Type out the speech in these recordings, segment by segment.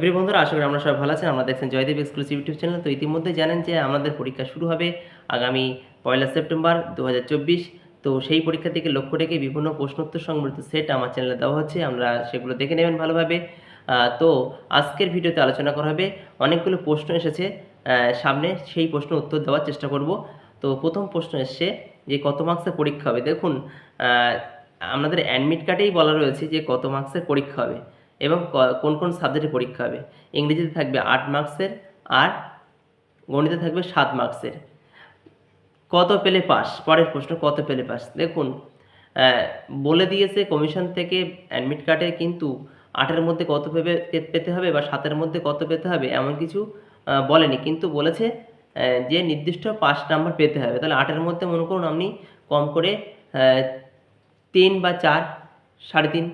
প্রিয় বন্ধুরা, আশা করি আমরা সবাই ভালো আছেন। আমরা দেখছেন জয়দেব এক্সক্লুসিভ ইউটিউব চ্যানেল তো ইতিমধ্যে জানেন যে আমাদের পরীক্ষা শুরু হবে আগামী পয়লা সেপ্টেম্বর দু হাজার চব্বিশ। তো সেই পরীক্ষা থেকে লক্ষ্য রেখে বিভিন্ন প্রশ্নোত্তর সংবলিত সেট আমার চ্যানেলে দেওয়া হচ্ছে। আমরা সেগুলো দেখে নেবেন ভালোভাবে। তো আজকের ভিডিওতে আলোচনা করা হবে অনেকগুলো প্রশ্ন এসেছে। সামনে সেই প্রশ্ন উত্তর দেওয়ার চেষ্টা করব। তো প্রথম প্রশ্ন এসছে যে কত মার্কসের পরীক্ষা হবে? দেখুন আমাদের অ্যাডমিট কার্ডেই বলা রয়েছে যে কত মার্কসের পরীক্ষা হবে। এবং কোন কোন সাবজেক্টে পরীক্ষা হবে? ইংরেজিতে থাকবে আট মার্কসের আর গণিতে থাকবে সাত মার্কসের কত পেলে পাস পরের প্রশ্ন, কত পেলে পাস দেখুন বলে দিয়েছে কমিশন থেকে অ্যাডমিট কার্ডে কিন্তু আটের মধ্যে কত পেবে পেতে হবে বা সাতের মধ্যে কত পেতে হবে এমন কিছু বলেনি। কিন্তু বলেছে যে নির্দিষ্ট পাঁচ নাম্বার পেতে হবে। তাহলে আটের মধ্যে মনে করুন আপনি কম করে তিন বা চার, সাড়ে তিন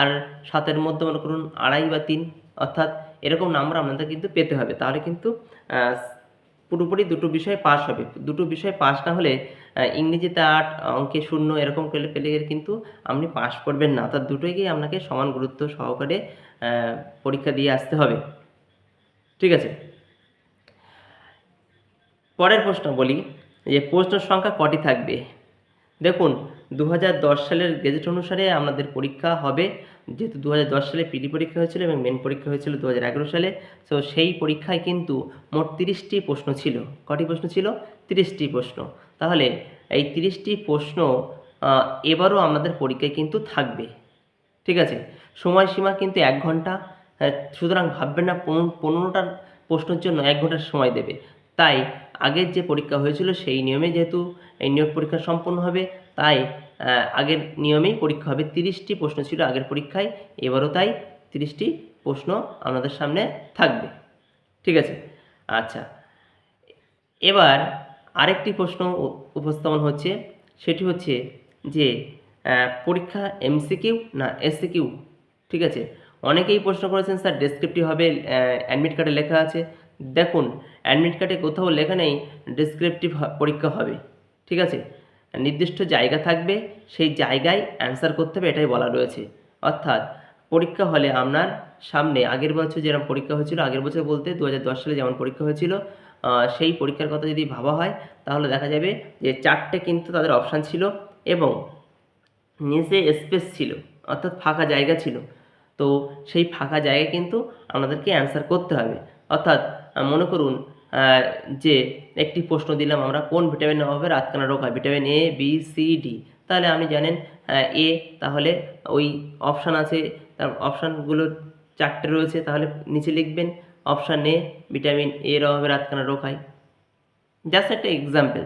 আর সাতের মধ্যে মনে করুন আড়াই বা তিন, অর্থাৎ এরকম নাম্বার আপনাদের কিন্তু পেতে হবে। তাহলে কিন্তু পুরোপুরি দুটো বিষয় পাস হবে। দুটো বিষয় পাস না হলে ইংরেজিতে আট, অঙ্কে শূন্য এরকম পেলে পেলে কিন্তু আপনি পাস করবেন না। অর্থাৎ দুটোইকেই আপনাকে সমান গুরুত্ব সহকারে পরীক্ষা দিয়ে আসতে হবে। ঠিক আছে? পরের প্রশ্ন বলি যে প্রশ্ন সংখ্যা কটি থাকবে? দেখুন দু হাজার দশ সালের গেজেট অনুসারে আমাদের পরীক্ষা হবে। যেহেতু দু হাজার দশ সালে পিডি পরীক্ষা হয়েছিল এবং মেন পরীক্ষা হয়েছিল দু হাজার এগারো সালে তো সেই পরীক্ষায় কিন্তু মোট তিরিশটি প্রশ্ন ছিল। কটি প্রশ্ন ছিল? তিরিশটি প্রশ্ন। তাহলে এই তিরিশটি প্রশ্ন এবারও আমাদের পরীক্ষায় কিন্তু থাকবে। ঠিক আছে? সময়সীমা কিন্তু এক ঘণ্টা। আহ, সুতরাং ভাববেন না পনেরো পনেরোটার প্রশ্নের জন্য এক ঘণ্টার সময় দেবে। তাই আগের যে পরীক্ষা হয়েছিল সেই নিয়মে যেহেতু এই নিয়োগ পরীক্ষা সম্পন্ন হবে তাই আগের নিয়মেই পরীক্ষা হবে। তিরিশটি প্রশ্ন ছিল আগের পরীক্ষায়, এবারও তাই তিরিশটি প্রশ্ন আমাদের সামনে থাকবে। ঠিক আছে? আচ্ছা। এবার আরেকটি প্রশ্ন উপস্থাপন হচ্ছে। সেটি হচ্ছে যে পরীক্ষা এমসিকিউ না এসসিকিউ ঠিক আছে? অনেকেই প্রশ্ন করেছেন, স্যার ডেসক্রিপটিভ হবে অ্যাডমিট কার্ডে লেখা আছে। দেখুন অ্যাডমিট কার্ডে কোথাও লেখা নেই ডেসক্রিপটিভ পরীক্ষা হবে। ঠিক আছে? নির্দিষ্ট জায়গা থাকবে, সেই জায়গায় অ্যান্সার করতে হবে, এটাই বলা রয়েছে। অর্থাৎ পরীক্ষা হলে আপনার সামনে আগের বছর যেরকম পরীক্ষা হয়েছিল, আগের বছর বলতে দু হাজার দশ সালে যেমন পরীক্ষা হয়েছিল সেই পরীক্ষার কথা যদি ভাবা হয়, তাহলে দেখা যাবে যে চারটে কিন্তু তাদের অপশান ছিল এবং নিচে স্পেস ছিল, অর্থাৎ ফাঁকা জায়গা ছিল। তো সেই ফাঁকা জায়গায় কিন্তু আমাদেরকে অ্যান্সার করতে হবে। অর্থাৎ মনে করুন যে একটি প্রশ্ন দিলাম আমরা, কোন ভিটামিনের অভাবে রাতকানা রোগ হয়। Vitamin A B C D তাহলে আপনি জানেন এ তাহলে ওই অপশান আছে, তার অপশানগুলো চারটে রয়েছে, তাহলে নিচে লিখবেন অপশান এ ভিটামিন এর অভাবে রাতকানা রোগ হয়। জাস্ট একটা এক্সাম্পল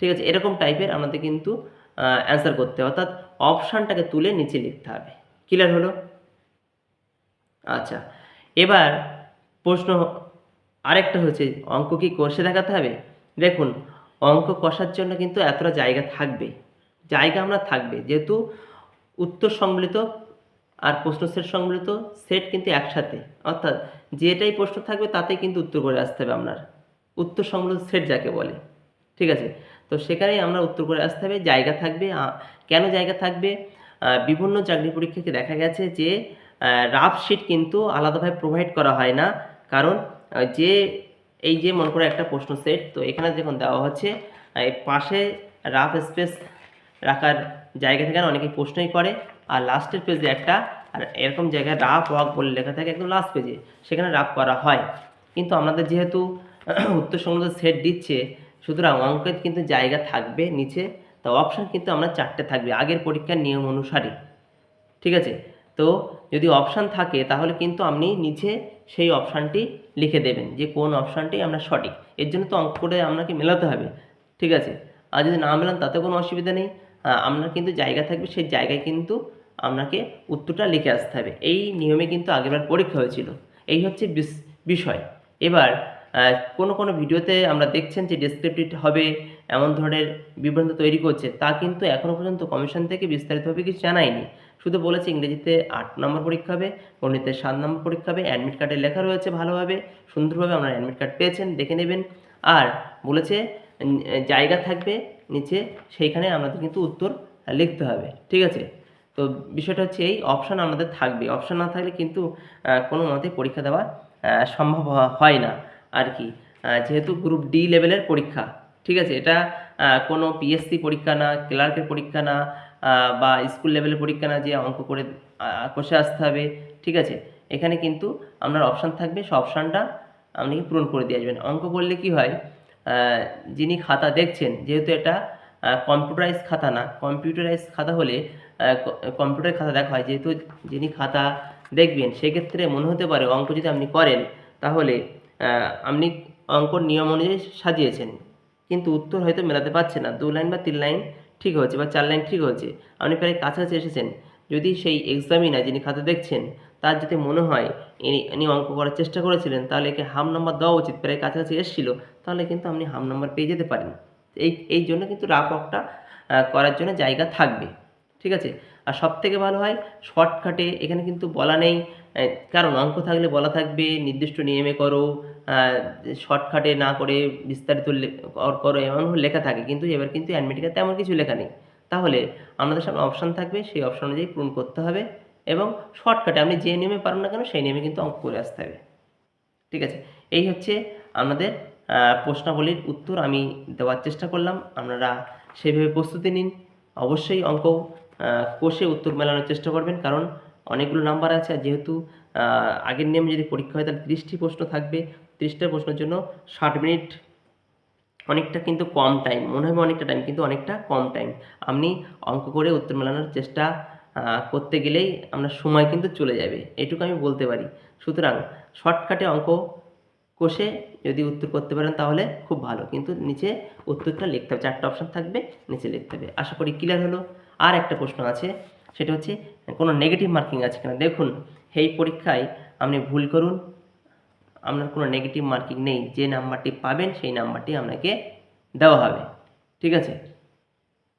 ঠিক আছে? এরকম টাইপের আমাদের কিন্তু অ্যান্সার করতে হবে অর্থাৎ অপশানটাকে তুলে নিচে লিখতে হবে। ক্লিয়ার হলো? আচ্ছা। এবার প্রশ্ন আরেকটা হচ্ছে, অঙ্ক কি কষে দেখাতে হবে? দেখুন, অঙ্ক কষার জন্য কিন্তু এতটা জায়গা থাকবে। জায়গা আমরা থাকবে, যেহেতু উত্তর সম্মিলিত আর প্রশ্ন সেট সম্মিলিত সেট কিন্তু একসাথে। অর্থাৎ যেটাই প্রশ্ন থাকবে তাতেই কিন্তু উত্তর করে আসতে হবে আপনার। উত্তর সম্মিলিত সেট যাকে বলে। ঠিক আছে? তো সেখানেই আমরা উত্তর করে আসতে হবে, জায়গা থাকবে কেন জায়গা থাকবে? বিভিন্ন চাকরি পরীক্ষাকে দেখা গেছে যে রাফ শিট কিন্তু আলাদাভাবে প্রোভাইড করা হয় না। কারণ যে, এই যে মনে করে একটা প্রশ্ন সেট তো এখানে যখন দেওয়া হচ্ছে পাশে রাফ স্পেস রাখার জায়গা থেকে না অনেকেই প্রশ্নই করে, আর লাস্টের পেজে একটা, আর এরকম জায়গায় রাফ ওয়াক বলে লেখা থাকে একদম লাস্ট পেজে সেখানে রাফ করা হয়। কিন্তু আমাদের যেহেতু উত্তর সমুদ্র সেট দিচ্ছে, সুতরাং অঙ্কের কিন্তু জায়গা থাকবে নিচে, তো অপশান কিন্তু আমরা চারটে থাকবে, আগের পরীক্ষার নিয়ম অনুসারে। ঠিক আছে? তো যদি অপশান থাকে, তাহলে কিন্তু আপনি নিচে সেই অপশানটি লিখে দেবেন যে কোন অপশানটি আমরা সঠিক। এর জন্য তো অঙ্ক করে আপনাকে মেলাতে হবে, ঠিক আছে? আর যদি না মেলান, তাতে কোনো অসুবিধা নেই। আপনার কিন্তু জায়গা থাকবে, সেই জায়গায় কিন্তু আপনাকে উত্তরটা লিখে আসতে হবে। এই নিয়মে কিন্তু আগেরবার পরীক্ষা হয়েছিল। এই হচ্ছে বিষয়। এবার কোনো কোনো ভিডিওতে আমরা দেখছেন যে ডেসক্রিপটিভ হবে, এমন ধরনের বিভ্রান্ত তৈরি করছে, তা কিন্তু এখনও পর্যন্ত কমিশন থেকে বিস্তারিতভাবে কিছু জানায়নি। শুধু বলেছে ইংরেজিতে আট নম্বর পরীক্ষা হবে, গণিতে সাত নম্বর পরীক্ষা হবে অ্যাডমিট কার্ডে লেখা রয়েছে ভালোভাবে, সুন্দরভাবে আপনারা অ্যাডমিট কার্ড পেয়েছেন, দেখে নেবেন। আর বলেছে জায়গা থাকবে নিচে, সেইখানে আমাদের কিন্তু উত্তর লিখতে হবে, ঠিক আছে? তো বিষয়টা হচ্ছে এই অপশান আমাদের থাকবে। অপশান না থাকলে কিন্তু কোনো মতে পরীক্ষা দেওয়া সম্ভব হয় না। আর কি যেহেতু গ্রুপ ডি লেভেলের পরীক্ষা, ঠিক আছে? এটা কোনো পিএসসি পরীক্ষা না ক্লার্কের পরীক্ষা না বা স্কুল লেভেলের পরীক্ষা না যে অঙ্ক করে কষে আসতে হবে, ঠিক আছে? এখানে কিন্তু আপনার অপশান থাকবে, সে অপশানটা আপনি পূরণ করে দিয়ে আসবেন। অঙ্ক করলে কি হয় যিনি খাতা দেখছেন, যেহেতু এটা কম্পিউটারাইজ খাতা না কম্পিউটারাইজ খাতা হলে কম্পিউটার খাতা দেখা হয়। যেহেতু যিনি খাতা দেখবেন, সেক্ষেত্রে মনে হতে পারে অঙ্ক যদি আপনি করেন, তাহলে আপনি অঙ্কর নিয়ম অনুযায়ী সাজিয়েছেন। কিন্তু উত্তর হয়তো মেলাতে পারছে না। দু লাইন বা তিন লাইন ঠিক হয়েছে বা চার লাইন ঠিক হয়েছে। আপনি প্রায় কাছাকাছি এসেছেন। যদি সেই এক্সামিনার যিনি খাতা দেখছেন, তার যদি মনে হয় ইনি ইনি অঙ্ক করার চেষ্টা করেছিলেন, তাহলে একে হাম নাম্বার দেওয়া উচিত। প্রায় কাছাকাছি এসেছিল, তাহলে কিন্তু আপনি হাম নাম্বার পেয়ে যেতে পারেন। এই এই জন্য কিন্তু রাফ অকটা করার জন্য জায়গা থাকবে। ঠিক আছে? আর সব থেকে ভালো হয় শর্টকাটে এখানে কিন্তু বলা নেই কারণ অঙ্ক থাকলে বলা থাকবে, নির্দিষ্ট নিয়মে করো শর্টকাটে না করে বিস্তারিত কর- এমন লেখা থাকে, কিন্তু এবার কিন্তু অ্যাডমিটিকা তেমন কিছু লেখা নেই। তাহলে আমাদের সামনে অপশান থাকবে, সেই অপশান অনুযায়ী পূরণ করতে হবে এবং শর্টকাটে আপনি যে নিয়মে পারেন না কেন, সেই নিয়মে কিন্তু অঙ্ক করে আসতে হবে। ঠিক আছে? এই হচ্ছে আমাদের প্রশ্নাবলীর উত্তর, আমি দেওয়ার চেষ্টা করলাম, আপনারা সেইভাবে প্রস্তুতি নিন। অবশ্যই অঙ্ক কষে উত্তর মেলানোর চেষ্টা করবেন। কারণ অনেকগুলো নাম্বার আছে। আর যেহেতু আগের নিয়মে যদি পরীক্ষা হয়, তাহলে তিরিশটি প্রশ্ন থাকবে। তিরিশটা প্রশ্নের জন্য ষাট মিনিট অনেকটা কিন্তু কম টাইম। মনে হবে অনেকটা টাইম, কিন্তু অনেকটা কম টাইম। আপনি অঙ্ক করে উত্তর মেলানোর চেষ্টা করতে গেলেই আপনার সময় কিন্তু চলে যাবে। এটুকু আমি বলতে পারি। সুতরাং শর্টকাটে অঙ্ক কষে যদি উত্তর করতে পারেন, তাহলে খুব ভালো। কিন্তু নিচে উত্তরটা লিখতে হবে। চারটা অপশান থাকবে, নিচে লিখতে হবে। আশা করি ক্লিয়ার হলো। আর একটা প্রশ্ন আছে, সেটা হচ্ছে কোনো নেগেটিভ মার্কিং আছে কিনা? দেখুন, এই পরীক্ষায় আপনি ভুল করুন, আপনার কোনো নেগেটিভ মার্কিং নেই, যে নাম্বারটি পাবেন সেই নাম্বারটি আপনাকে দেওয়া হবে, ঠিক আছে?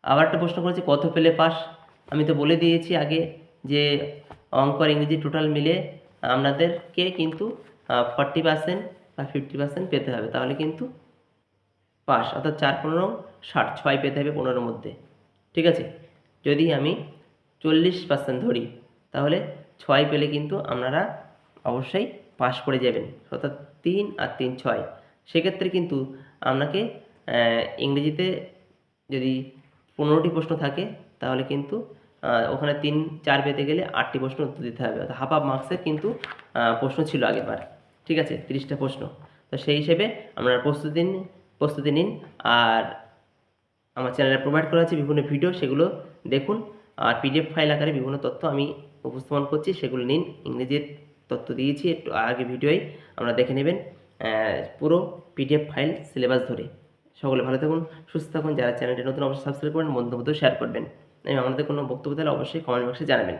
আবার একটা প্রশ্ন করেছি, কত পেলে পাস? আমি তো বলে দিয়েছি আগে যে অঙ্ক আর ইংরেজি টোটাল মিলে আপনাদেরকে কিন্তু ফর্টি পার্সেন্ট বা ফিফটি পার্সেন্ট পেতে হবে, তাহলে কিন্তু পাস, অর্থাৎ চার পনেরো, ষাট, ছয় পেতে হবে পনেরোর মধ্যে, ঠিক আছে? যদি আমি চল্লিশ পার্সেন্ট ধরি, তাহলে ছয় পেলে কিন্তু আপনারা অবশ্যই পাশ করে যাবেন। অর্থাৎ তিন আর তিন ছয়। সেক্ষেত্রে কিন্তু আপনাকে ইংরেজিতে যদি পনেরোটি প্রশ্ন থাকে, তাহলে কিন্তু ওখানে তিন, চার পেতে গেলে আটটি প্রশ্ন উত্তর দিতে হবে। অর্থাৎ হাফ হাফ মার্কসের কিন্তু প্রশ্ন ছিল আগেরবার। ঠিক আছে? তিরিশটা প্রশ্ন। তো সেই হিসেবে আপনারা প্রস্তুতি প্রস্তুতি নিন। আর আমার চ্যানেলে প্রোভাইড করা আছে বিভিন্ন ভিডিও সেগুলো দেখুন, আর পিডিএফ ফাইল আকারে বিভিন্ন তথ্য আমি উপস্থাপন করছি, সেগুলো নিন। ইংরেজির তথ্য দিয়েছি, একটু আগে ভিডিওয় আপনারা দেখে নেবেন। পুরো পিডিএফ ফাইল সিলেবাস ধরে। সকলে ভালো থাকুন, সুস্থ থাকুন। যারা চ্যানেলটি নতুন, অবশ্যই সাবস্ক্রাইব করবেন বন্ধু শেয়ার করবেন। আমি আমাদের কোনো বক্তব্য তাহলে অবশ্যই কমেন্ট বক্সে জানাবেন।